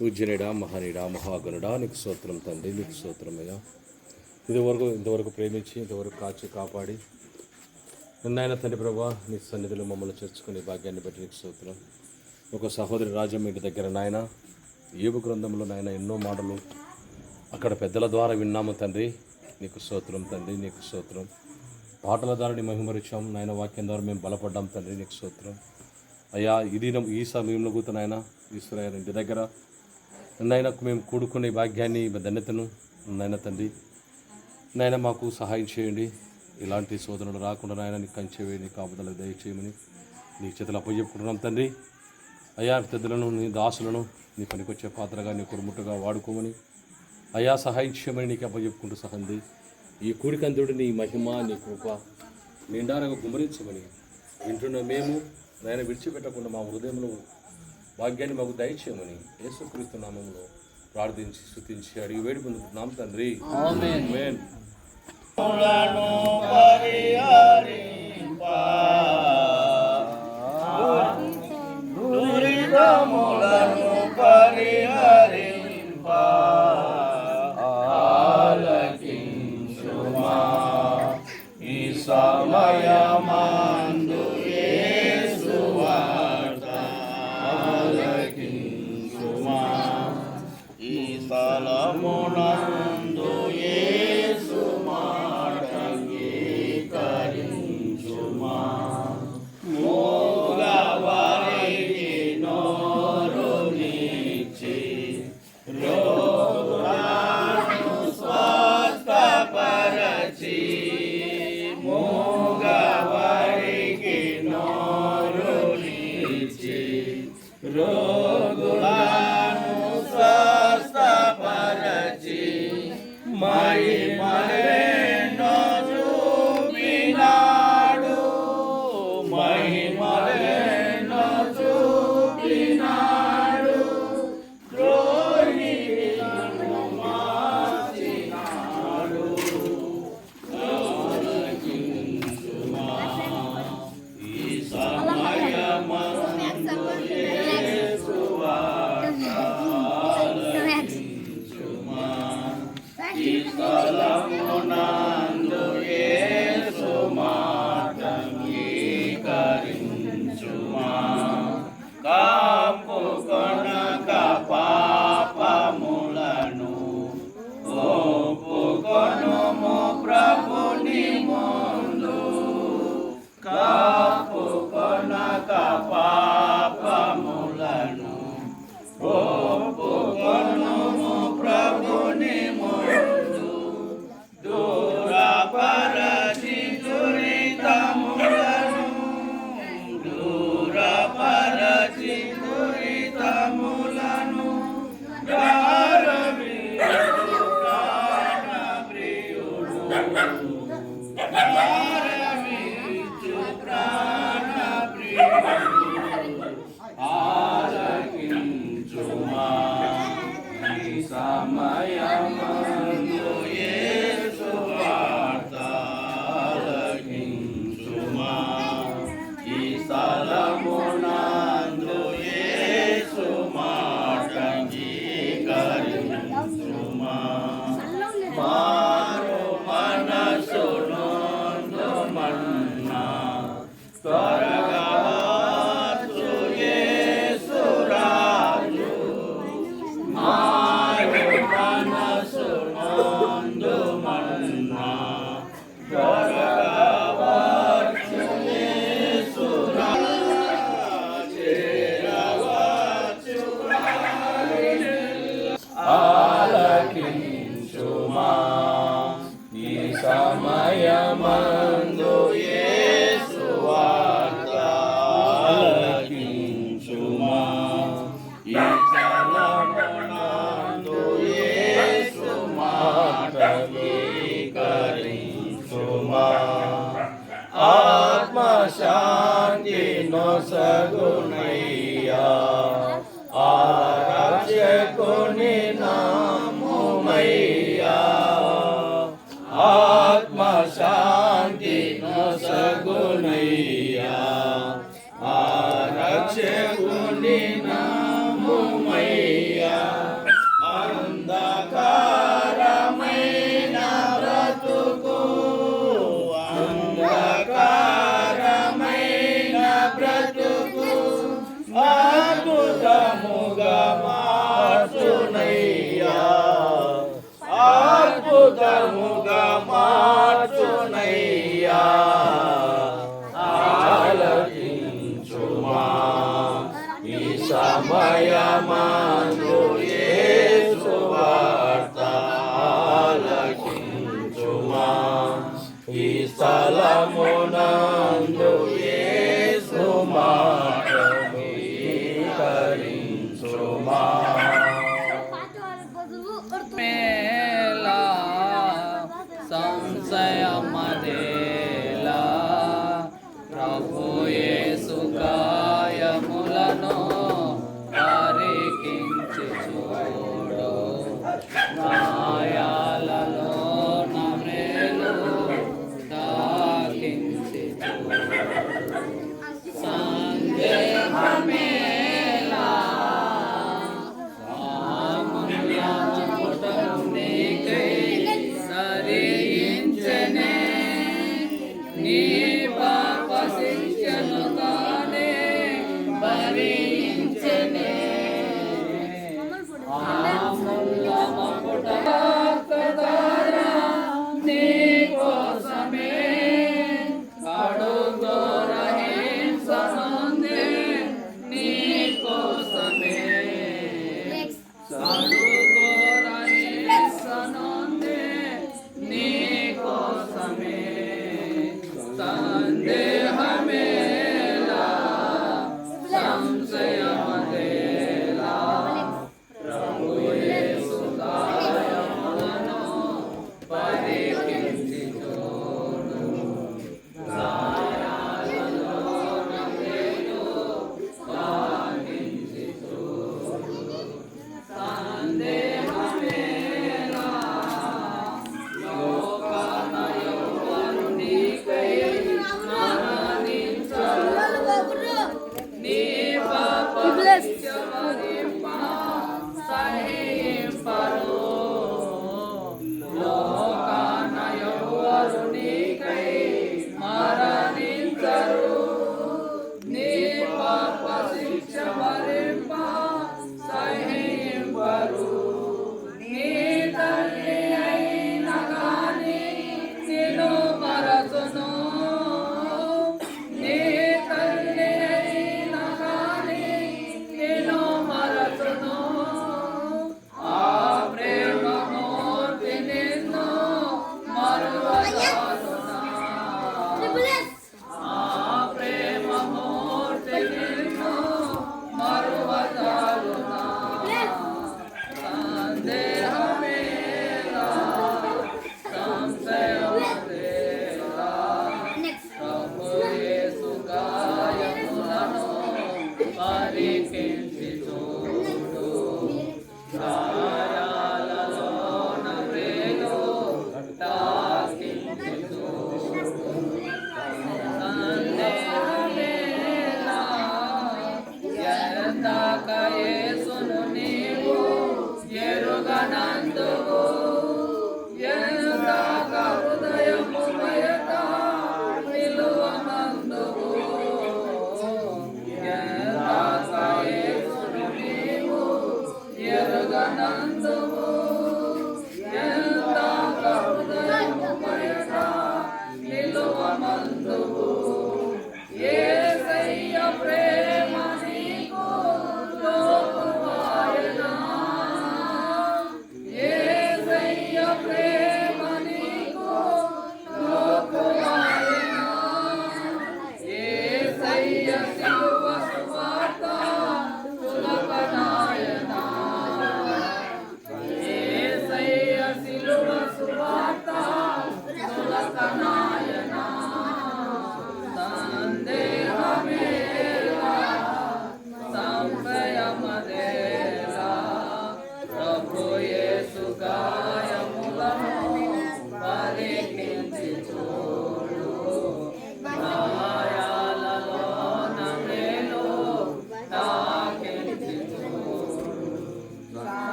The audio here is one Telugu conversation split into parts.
పూజ్యనుడా మహనీయుడా మహాగణుడా నీకు స్తోత్రం తండ్రి నీకు స్తోత్రమయ్యా. ఇదివరకు ఇంతవరకు ప్రేమించి ఇంతవరకు కాచి కాపాడి నిన్నాయన తండ్రి ప్రభా నీ సన్నిధిలో మమ్మల్ని చేర్చుకునే భాగ్యాన్ని బట్టి నీకు స్తోత్రం. ఒక సహోదరి రాజం ఇంటి దగ్గర నాయన ఏబు గ్రంథంలో నాయన ఎన్నో మాటలు అక్కడ పెద్దల ద్వారా విన్నాము తండ్రి. నీకు స్తోత్రం తండ్రి నీకు స్తోత్రం. పాటల ద్వారా నీ మహిమరిచాం నాయన వాక్యం ద్వారా మేము బలపడ్డాం తండ్రి నీకు స్తోత్రం. అయ్యా ఇది ఈ సమయంలో కూత నాయన ఈశ్వరయ్య ఇంటి దగ్గర నాయనకు మేము కూడుకునే భాగ్యాన్ని ధన్యతను నాయన తండ్రి. నాయన మాకు సహాయం చేయండి. ఇలాంటి శోధనలు రాకుండా నాయన నీ కంచె కాపుదల దయచేయమని నీ చేతులు అప్పచెప్పుకుంటున్నాం తండ్రి. అయ్యా పెద్దలను నీ దాసులను నీ పనికొచ్చే పాత్రగా నీ కురుముట్టుగా వాడుకోమని. అయా సహాయం చేయమని నీకు అప్పచెప్పుకుంటూ సహంది. ఈ కూడికంతుడు నీ మహిమ నీ కృప నిండారగా గుమరించమని వింటున్న మేము నాయన విడిచిపెట్టకుండా మా హృదయంలో భాగ్యాన్ని మాకు దయచేయమని యేసుక్రీస్తు నామంలో ప్రార్థించి స్తుతించి అడిగి వేడి పొందుతున్నాం తండ్రి. ఆమేన్. అంగీకరించుమా ఆత్మశాంతి నొసగునయ్యా ఆరక్షకుని मुपानया Maria.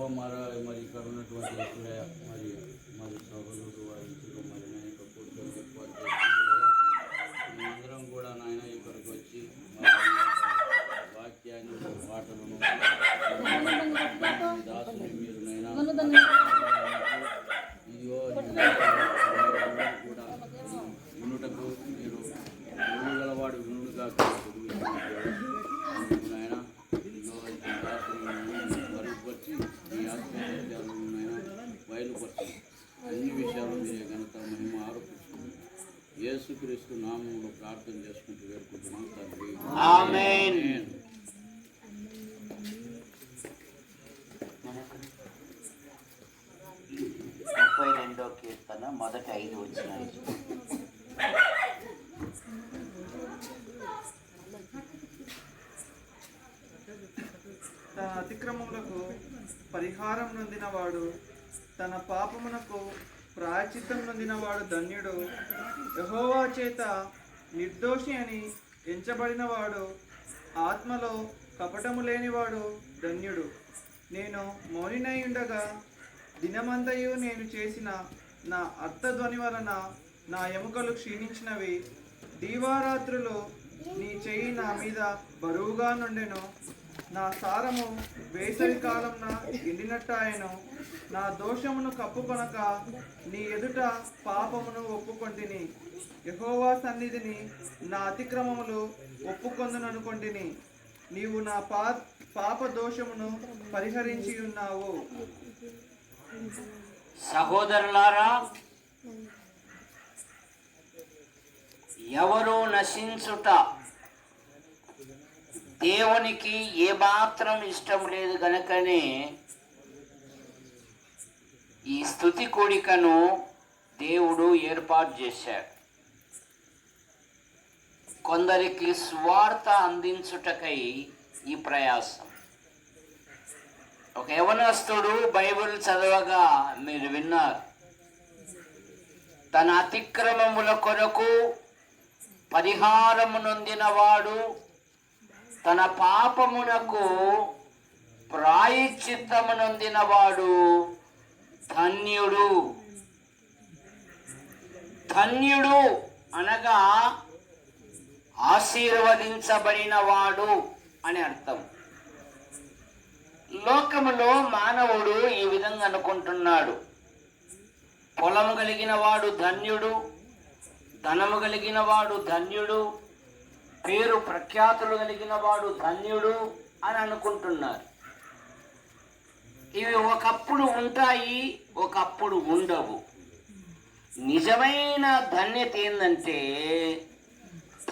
అలాగే ప్రభు మరి మరి ఇక్కడ ఉన్నటువంటి మరి మరి సహోదరుడు వారించిన మరి ఏర్పాటు చేస్తుండగా మేమందరం కూడా నాయన ఇక్కడికి వచ్చి వాక్యాన్ని పాటలను దాసుని మీరు నైనా ఇదిగో యేసుక్రీస్తు నామంలో ప్రార్థన చేసుకుంటూ వేడుకుంటున్నాం తండ్రి ఆమేన్. ముప్పై రెండో కీర్తన మొదటి ఐదు వచ్చినాయి తన అతిక్రమములకు పరిహారం నొందినవాడు తన పాపమునకు ప్రాయచిత్తం నొందినవాడు ధన్యుడు. యహోవా చేత నిర్దోషి అని ఎంచబడినవాడు ఆత్మలో కపటము లేనివాడు ధన్యుడు. నేను మౌనినై ఉండగా దినమంతయు నేను చేసిన నా అర్థధ్వని వలన నా ఎముకలు క్షీణించినవి. దీవారాత్రులు నీ చెయ్యి నా మీద బరువుగా నుండెను. నా సారము వేసవి కాలంన ఎండినట్టాయను. నా దోషమును కప్పుకొనక నీ ఎదుట పాపమును ఒప్పుకొంటిని. యహోవా సన్నిధిని నా అతిక్రమములు ఒప్పుకొందుననుకొంటిని నీవు నా పా పాప దోషమును పరిహరించి ఉన్నావు. సహోదరులారా ఎవరు నశించుట దేవునికి ఏమాత్రం ఇష్టం లేదు గనకనే ఈ స్థుతి కోడికను దేవుడు ఏర్పాటు చేశాడు. కొందరికి స్వార్థ అందించుటకై ఈ ప్రయాసం. ఒక యవనస్తుడు బైబిల్ చదవగా మీరు విన్నారు. తన అతిక్రమముల కొరకు పరిహారము నొందినవాడు తన పాపమునకు ప్రాయిశ్చిత్తమునొందినవాడు ధన్యుడు. ధన్యుడు అనగా ఆశీర్వదించబడినవాడు అని అర్థం. లోకములో మానవుడు ఈ విధంగా అనుకుంటున్నాడు. పొలము కలిగిన వాడు ధన్యుడు ధనము కలిగిన వాడు ధన్యుడు పేరు ప్రఖ్యాతులు కలిగిన వాడు ధన్యుడు అని అనుకుంటున్నారు. ఇవి ఒకప్పుడు ఉంటాయి ఒకప్పుడు ఉండవు. నిజమైన ధన్యత ఏంటంటే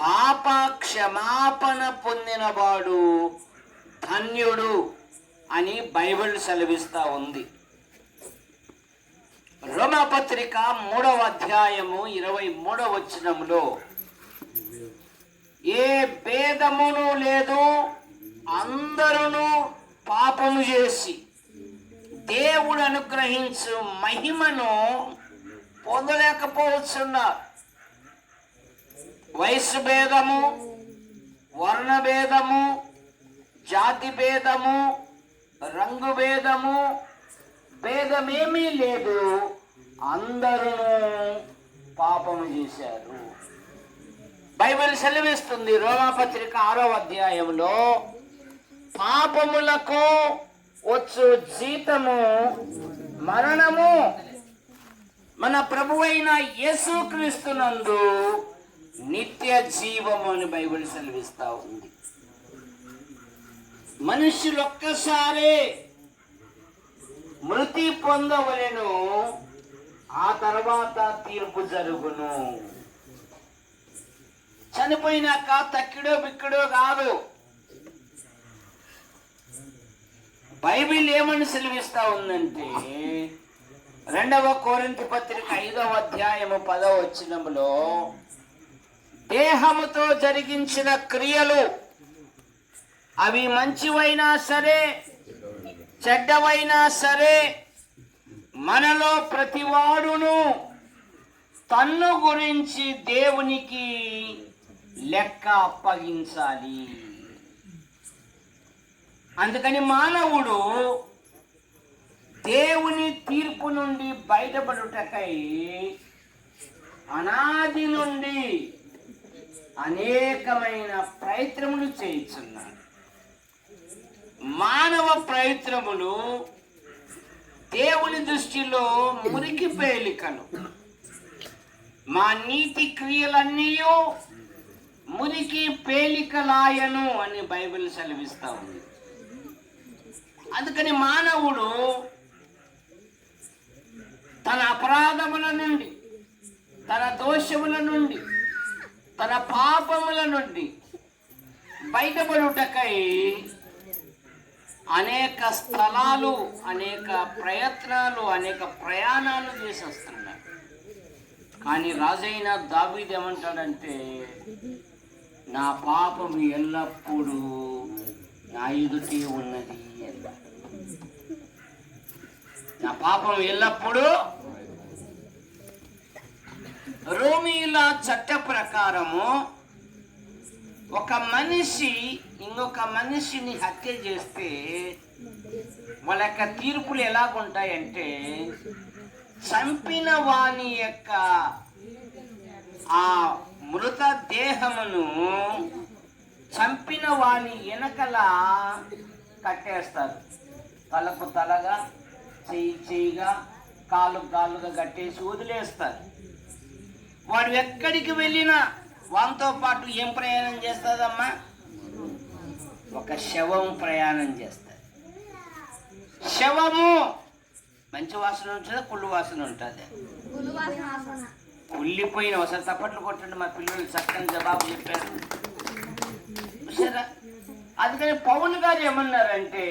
పాప క్షమాపణ పొందినవాడు ధన్యుడు అని బైబిల్ సెలవిస్తా ఉంది. రోమపత్రిక మూడవ అధ్యాయము ఇరవై మూడవ వచనములో ఏ భేదమును లేదు అందరూ పాపము చేసి. దేవుడు అనుగ్రహించు మహిమను పొందలేకపోవచ్చున్నారు. వయస్సు భేదము వర్ణ భేదము జాతి భేదము రంగు భేదము భేదమేమీ లేదు. అందరూ పాపము చేశారు. బైబిల్ సెలవిస్తుంది రోమాపత్రిక ఆరో అధ్యాయంలో. పాపములకు వచ్చు జీతము మరణము. మన ప్రభువైన యేసుక్రీస్తునందు నిత్య జీవము అని బైబిల్ సెలవిస్తా ఉంది. మనుషులు ఒక్కసారే మృతి పొందవలెను ఆ తర్వాత తీర్పు జరుగును. చనిపోయినాక తక్కిడో బిక్కిడో కాదు. బైబిల్ ఏమని సెలవిస్తా ఉందంటే రెండవ కోరింత పత్రిక ఐదవ అధ్యాయము పదవ వచ్చినములో దేహముతో జరిగించిన క్రియలు అవి మంచివైనా సరే చెడ్డవైనా సరే మనలో ప్రతివాడును తన్ను గురించి దేవునికి లెక్క అప్పగించాలి. అందుకని మానవుడు దేవుని తీర్పు నుండి బయటపడుటకై అనాది నుండి అనేకమైన ప్రయత్నములు చేయించున్నాడు మానవ ప్రయత్నములు దేవుని దృష్టిలో మురికి పేలికలు. మా నీతి క్రియలన్నీ మురికి పేలికలాయను అని బైబిల్ సెలవిస్తా ఉంది. అందుకని మానవుడు తన అపరాధముల నుండి తన దోషముల నుండి తన పాపముల నుండి బయటపడుటకై అనేక స్థలాలు అనేక ప్రయత్నాలు అనేక ప్రయాణాలు చేసి వస్తున్నాడు. కానీ రాజైన దాబీదేమంటాడంటే నా పాపం ఎల్లప్పుడూ నా ఎదుటే ఉన్నది నా పాపం ఎల్లప్పుడూ రోమీల చట్ట ప్రకారము ఒక మనిషి ఇంకొక మనిషిని హత్య చేస్తే వాళ్ళ యొక్క తీర్పులు ఎలాగుంటాయంటే చంపిన వాని యొక్క ఆ మృత దేహమును చంపిన వాని వెనకల కట్టేస్తారు. తలకు తలగా చెయ్యి చెయ్యిగా కాలు కాలుగా కట్టేసి వదిలేస్తారు. వాడు ఎక్కడికి వెళ్ళినా వానితో పాటు ఏం ప్రయాణం చేస్తుందమ్మా ఒక శవం ప్రయాణం చేస్తుంది శవము మంచి వాసన ఉంటుందా? కుళ్ళు వాసన ఉంటుంది? కుళ్ళిపోయిన ఒకసారి తప్పట్లు కొట్టండి మా పిల్లలు చక్కని జవాబు చెప్పారు. చూసారా అందుకని పవన్ గారు ఏమన్నారంటే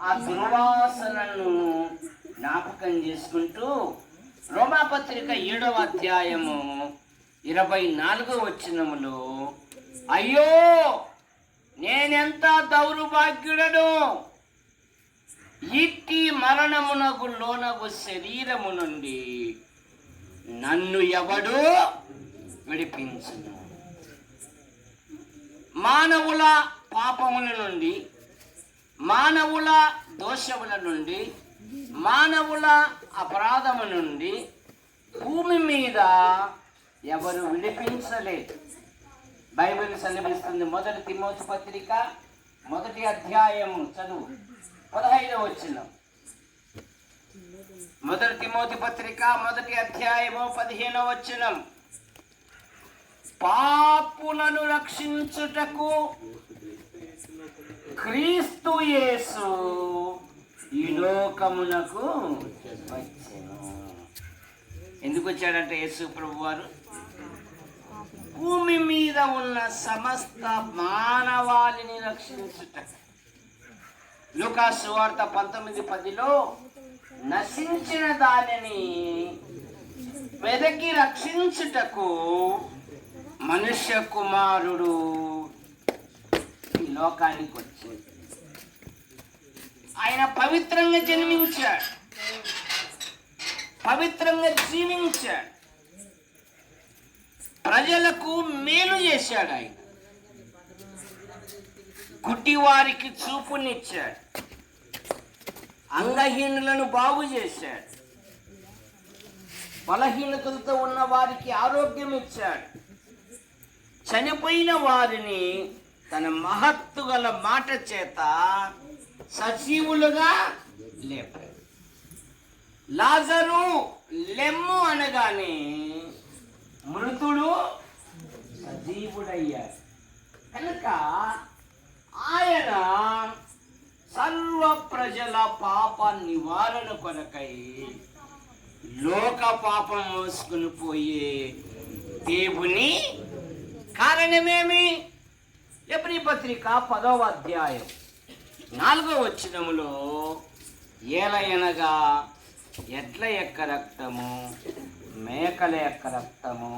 ఆ దుర్వాసనను జ్ఞాపకం చేసుకుంటూ రోమాపత్రిక ఏడవ అధ్యాయము ఇరవై నాలుగో వచ్చినములో అయ్యో నేనెంత దౌర్భాగ్యుడను? ఇట్టి మరణమునకు లోనగు శరీరము నుండి నన్ను ఎవడు విడిపించును. మానవుల పాపముల నుండి మానవుల దోషముల నుండి మానవుల అపరాధము నుండి భూమి మీద ఎవరు విడిపించలేదు. బైబిల్ సెలవిస్తుంది మొదటి తిమోతి పత్రిక మొదటి అధ్యాయము చదువు పదహైదవ వచ్చినాం మొదటి తిమోతి పత్రిక మొదటి అధ్యాయము పదిహేనవ వచనం. పాపులను రక్షించుటకు క్రీస్తు యేసు ఈ లోకమునకు వచ్చాను. ఎందుకు వచ్చాడంటే యేసు ప్రభు వారు? భూమి మీద ఉన్న సమస్త మానవాళిని రక్షించుట. లుకాసు వార్త పంతొమ్మిది పదిలో నశించిన దానిని వెదకి రక్షించుటకు మనుష్య కుమారుడు ఈ లోకానికి వచ్చింది ఆయన పవిత్రంగా జన్మించాడు. పవిత్రంగా జీవించాడు. ప్రజలకు మేలు చేశాడు ఆయన. గుడ్డివారికి చూపునిచ్చాడు. అంగహీనులను బాగు చేశాడు. బలహీనతలతో ఉన్న వారికి ఆరోగ్యం ఇచ్చాడు. చనిపోయిన వారిని తన మహత్తు గల మాట చేత సజీవులుగా లేపాడు. లాజరు లెమ్ము అనగానే మృతుడు సజీవుడయ్యాడు. కనుక ఆయన సర్వ ప్రజల పాప నివారణ కొరకై లోక పాపం మోసుకుని పోయే దేవుని కారణమేమి? ఎబ్రి పత్రిక పదవ అధ్యాయం నాలుగో వచ్చినములో ఏలయనగా ఎడ్ల యొక్క రక్తము మేకల యొక్క రక్తము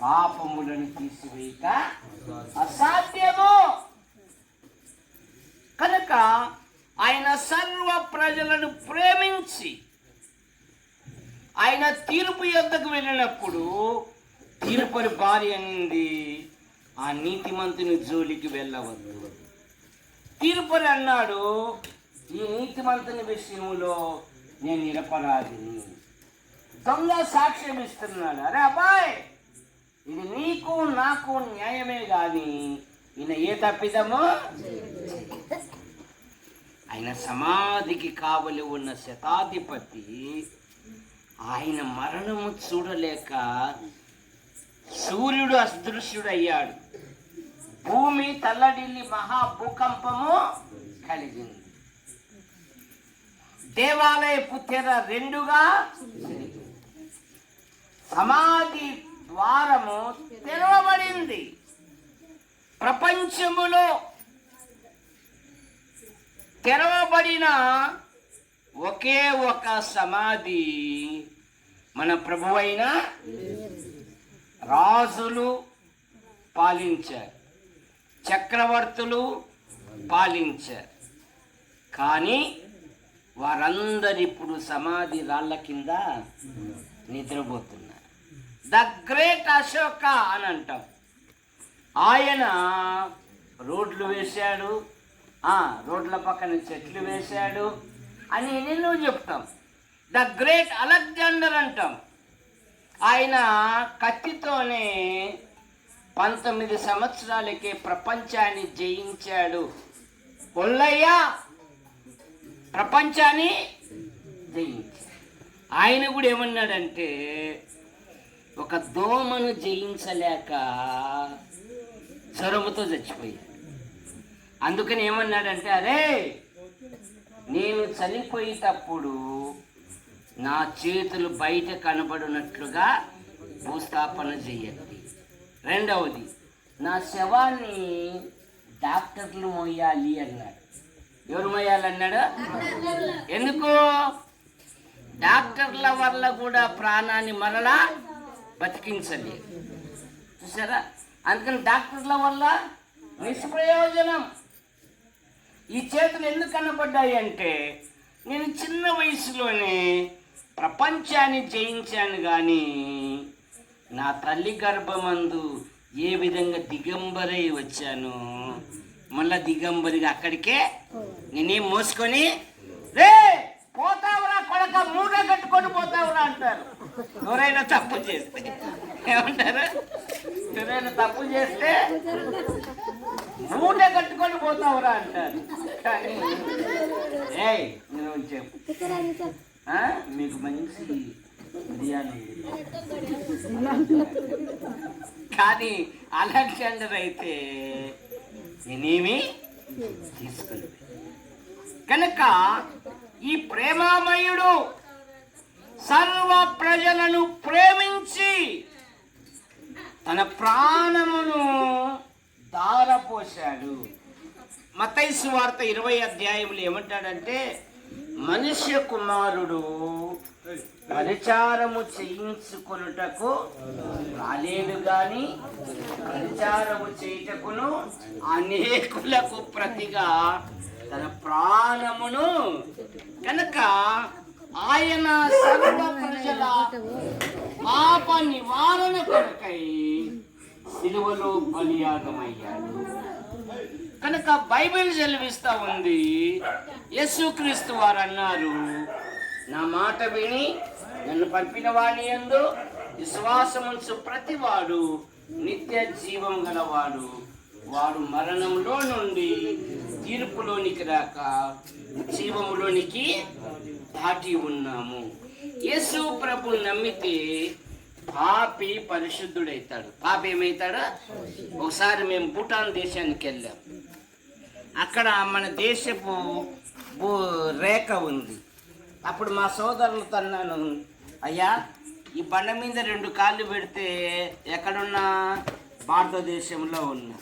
పాపములను తీసివేయక అసాధ్యము. కనుక ఆయన సర్వ ప్రజలను ప్రేమించి ఆయన తీర్పు యొద్దకు వెళ్ళినప్పుడు తీర్పరి భార్య అనింది ఆ నీతిమంతుని జోలికి వెళ్ళవద్దు. తీర్పరి అన్నాడు ఈ నీతిమంతుని విషయంలో నేను నిరపరాధిని. దొంగ సాక్ష్యం ఇస్తున్నాడు అరే అబ్బాయి ఇది నీకు నాకు న్యాయమే కానీ ఈయన ఏ తప్పిదమో ఆయన సమాధికి కావలి ఉన్న శతాధిపతి ఆయన మరణము చూడలేక సూర్యుడు అదృశ్యుడయ్యాడు. భూమి తల్లడిల్లి మహా భూకంపము కలిగింది. దేవాలయపు తెర రెండుగా సమాధి ద్వారము తెరవబడింది. ప్రపంచములో తెరవబడిన ఒకే ఒక సమాధి మన ప్రభువైన రాజులు పాలించారు చక్రవర్తులు పాలించారు. కానీ వారందరు ఇప్పుడు సమాధి రాళ్ళ కింద నిద్రపోతున్నారు. ద గ్రేట్ అశోక అని అంటాం. ఆయన రోడ్లు వేశాడు రోడ్ల పక్కన చెట్లు వేశాడు. అని ఎన్నెన్నో చెప్తాం. ద గ్రేట్ అలెగ్జాండర్ అంటాం. ఆయన కత్తితోనే పంతొమ్మిది సంవత్సరాలకే ప్రపంచాన్ని జయించాడు. కొల్లయ్య ప్రపంచాన్ని జయించాడు. ఆయన కూడా ఏమన్నాడంటే ఒక దోమను జయించలేక జ్వరముతో చచ్చిపోయాడు. అందుకని ఏమన్నాడంటే అరే నేను చనిపోయేటప్పుడు నా చేతులు బయట కనబడినట్లుగా భూస్థాపన చేయండి. రెండవది నా శవాన్ని డాక్టర్లు మోయాలి అన్నాడు. ఎవరు మోయాలన్నాడు? ఎందుకు? డాక్టర్ల వల్ల కూడా ప్రాణాన్ని మరలా బతికించలేదు. చూసారా? అందుకని డాక్టర్ల వల్ల నిష్ప్రయోజనం. ఈ చేతులు ఎందుకు కనబడ్డాయి అంటే నేను చిన్న వయసులోనే ప్రపంచాన్ని జయించాను కానీ నా తల్లి గర్భమందు ఏ విధంగా దిగంబరై వచ్చాను మళ్ళా దిగంబరిగా అక్కడికే నేనేం మోసుకొని రే పోతావురా కొడక మూట కట్టుకొని పోతావురా అంటారు. ఎవరైనా తప్పు చేస్తే. ఏమంటారు? ఎవరైనా తప్పు చేస్తే మూట కట్టుకొని పోతావురా అంటారు. కానీ ఏయ్ నేను చెప్పు. మీకు మంచి బిర్యానీ కానీ అలెగ్జాండర్ అయితే నేనేమి తీసుకుంది కనుక ఈ ప్రేమామయుడు సర్వ ప్రజలను ప్రేమించి తన ప్రాణమును దారపోశాడు. మతైసు వార్త ఇరవై అధ్యాయములు ఏమంటాడంటే మనుష్య కుమారుడు పరిచారము చేయించుకొనుటకు రాలేడు గాని పరిచారము చేయుటకును అనేకులకు ప్రతిగా తన ప్రాణమును కనుక ఆయన సర్వ ప్రజల పాప నివారణ కొరకై సిలువలో బలియాగమయ్యాడు. కనుక బైబిల్ సెలవిస్తా ఉంది. యేసుక్రీస్తు వారు అన్నారు నా మాట విని నన్ను పంపిన వాణి ఎందు విశ్వాసముంచు ప్రతివాడు నిత్య జీవం గలవాడు. వాడు మరణంలో నుండి తీర్పులోనికి రాక జీవములోనికి దాటి ఉన్నాము. యేసు ప్రభు నమ్మితే పాపి పరిశుద్ధుడైతాడు. పాపి ఏమవుతాడు ఒకసారి మేము భూటాన్ దేశానికి వెళ్ళాం. అక్కడ మన దేశపు భూ రేఖ ఉంది. అప్పుడు మా సోదరులతో అన్నాను అయ్యా ఈ బండ మీద రెండు కాళ్ళు పెడితే ఎక్కడున్నా? భారతదేశంలో ఉన్నా.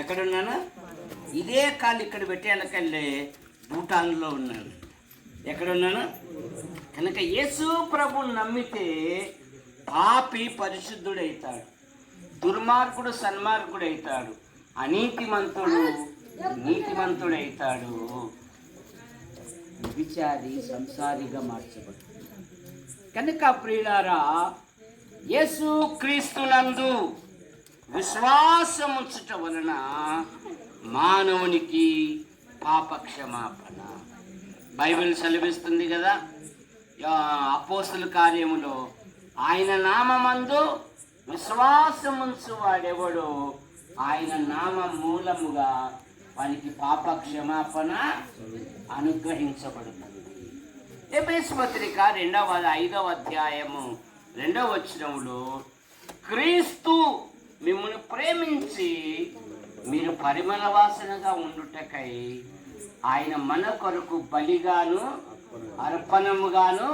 ఎక్కడున్నాను? ఇదే కాళ్ళు ఇక్కడ పెట్టేళ్ళకెళ్ళి భూటాన్లో ఉన్నాను. ఎక్కడున్నాను? కనుక యేసు ప్రభు నమ్మితే పాపి పరిశుద్ధుడైతాడు. దుర్మార్గుడు సన్మార్గుడైతాడు. అనీతిమంతుడు నీతిమంతుడైతాడు. విచారి సంసారిగా మార్చబడు. కనుక ప్రియులారా యేసు క్రీస్తునందు విశ్వాసముంచుట వలన మానవునికి పాప క్షమాపణ బైబిల్ సెలవిస్తుంది కదా అపోస్తుల కార్యములో ఆయన నామందు విశ్వాసముంచు వాడెవడో ఆయన నామ మూలముగా వానికి పాప క్షమాపణ అనుగ్రహించబడుతుంది ఎబేస్ పత్రిక రెండవ ఐదవ అధ్యాయము రెండవ వచనంలో క్రీస్తు మిమ్మల్ని ప్రేమించి మీరు పరిమళ వాసనగా ఉండుటకై ఆయన మన కొరకు బలిగాను అర్పణముగాను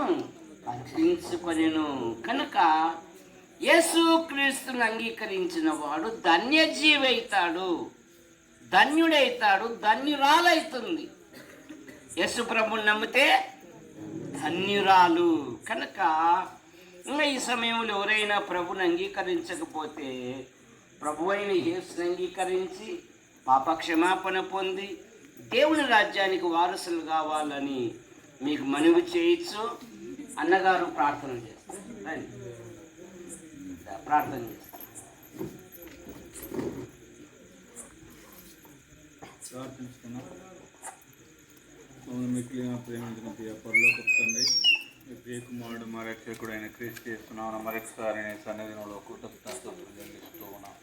పట్టించుకొనిను కనుక యేసుక్రీస్తుని అంగీకరించిన వాడు ధన్యజీవైతాడు. ధన్యుడైతాడు ధన్యురాలైతుంది. యేసు ప్రభుని నమ్మితే ధన్యురాలు. కనుక ఇంకా ఈ సమయంలో ఎవరైనా ప్రభుని అంగీకరించకపోతే ప్రభు అయిన యేసుని అంగీకరించి పాప క్షమాపణ పొంది దేవుని రాజ్యానికి వారసులు కావాలని మీకు మనవి చేయొచ్చు. అన్నగారు ప్రార్థన చేస్తారు. ప్రార్థన చేస్తారు. ప్రార్థిస్తున్నాం మమ్మల్ని ప్రేమించిన ప్రియ పరలోక తండ్రి మీ ప్రియ కుమారుడు మా రక్షకుడు అయిన క్రీస్తు చేస్తున్నాను మరొకసారి నీ సన్నిధిలో కృతజ్ఞతలు చెల్లిస్తూ ఉన్నాం.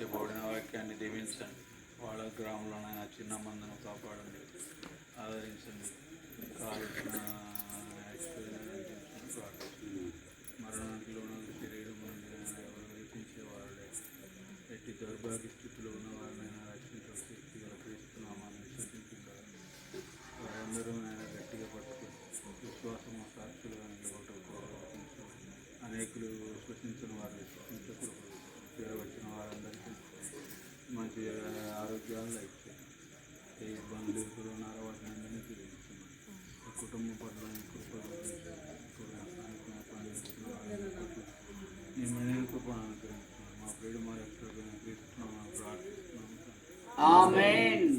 చెప్పబడిన వాక్యాన్ని దీవించండి. వాళ్ళ గ్రామంలోనైనా చిన్న మందును కాపాడండి. ఆదరించండి. తండ్రి.